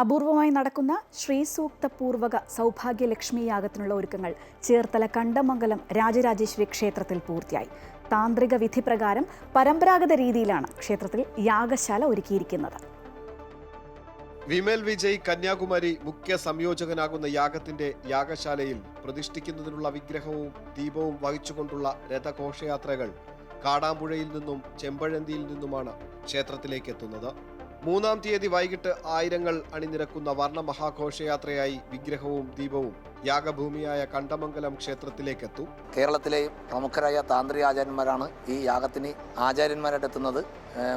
അപൂർവമായി നടക്കുന്ന ശ്രീസൂക്ത പൂർവക സൗഭാഗ്യലക്ഷ്മി യാഗത്തിനുള്ള ഒരുക്കങ്ങൾ ചേർത്തല കണ്ടമംഗലം രാജരാജേശ്വരി ക്ഷേത്രത്തിൽ പൂർത്തിയായി. താന്ത്രിക വിധി പ്രകാരം പരമ്പരാഗത രീതിയിലാണ് ക്ഷേത്രത്തിൽ യാഗശാല ഒരുക്കിയിരിക്കുന്നത്. വിമൽ വിജയ് കന്യാകുമാരി മുഖ്യ സംയോജകനാകുന്ന യാഗത്തിന്റെ യാഗശാലയിൽ പ്രതിഷ്ഠിക്കുന്നതിനുള്ള വിഗ്രഹവും ദീപവും വഹിച്ചുകൊണ്ടുള്ള രഥഘോഷയാത്രകൾ കാടാമ്പുഴയിൽ നിന്നും ചെമ്പഴന്തിയിൽ നിന്നുമാണ് ക്ഷേത്രത്തിലേക്ക് എത്തുന്നത്. മൂന്നാം തീയതി വൈകിട്ട് ആയിരങ്ങൾ അണിനിരക്കുന്ന വർണ മഹാഘോഷയാത്രയായി വിഗ്രഹവും ദീപവും യാഗഭൂമിയായ കണ്ടമംഗലം ക്ഷേത്രത്തിലേക്കെത്തും. കേരളത്തിലെ പ്രമുഖരായ താന്ത്രിക ആചാര്യന്മാരാണ് ഈ യാഗത്തിന് ആചാര്യന്മാരായിട്ട് എത്തുന്നത്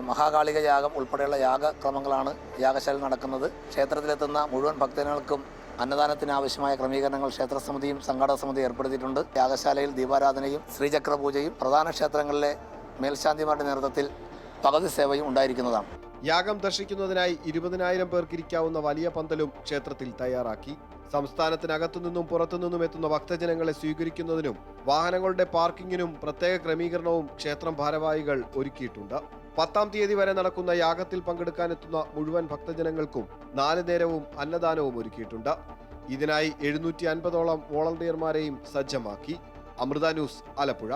മഹാകാളിക യാഗം ഉൾപ്പെടെയുള്ള യാഗക്രമങ്ങളാണ് യാഗശാല നടക്കുന്നത്. ക്ഷേത്രത്തിലെത്തുന്ന മുഴുവൻ ഭക്തജനങ്ങൾക്കും അന്നദാനത്തിന് ആവശ്യമായ ക്രമീകരണങ്ങൾ ക്ഷേത്രസമിതിയും സംഘാടക സമിതിയും ഏർപ്പെടുത്തിയിട്ടുണ്ട്. യാഗശാലയിൽ ദീപാരാധനയും ശ്രീചക്ര പൂജയും പ്രധാന ക്ഷേത്രങ്ങളിലെ മേൽശാന്തിമാരുടെ നേതൃത്വത്തിൽ പകുതി സേവയും ഉണ്ടായിരിക്കുന്നതാണ്. യാഗം ദർശിക്കുന്നതിനായി ഇരുപതിനായിരം പേർക്ക് ഇരിക്കാവുന്ന വലിയ പന്തലും ക്ഷേത്രത്തിൽ തയ്യാറാക്കി. സംസ്ഥാനത്തിനകത്തു നിന്നും പുറത്തുനിന്നും എത്തുന്ന ഭക്തജനങ്ങളെ സ്വീകരിക്കുന്നതിനും വാഹനങ്ങളുടെ പാർക്കിങ്ങിനും പ്രത്യേക ക്രമീകരണവും ക്ഷേത്രം ഭാരവാഹികൾ ഒരുക്കിയിട്ടുണ്ട്. പത്താം തീയതി വരെ നടക്കുന്ന യാഗത്തിൽ പങ്കെടുക്കാനെത്തുന്ന മുഴുവൻ ഭക്തജനങ്ങൾക്കും നാല് നേരവും അന്നദാനവും ഒരുക്കിയിട്ടുണ്ട്. ഇതിനായി എഴുന്നൂറ്റി അൻപതോളം വോളണ്ടിയർമാരെയും സജ്ജമാക്കി. അമൃത ന്യൂസ് ആലപ്പുഴ.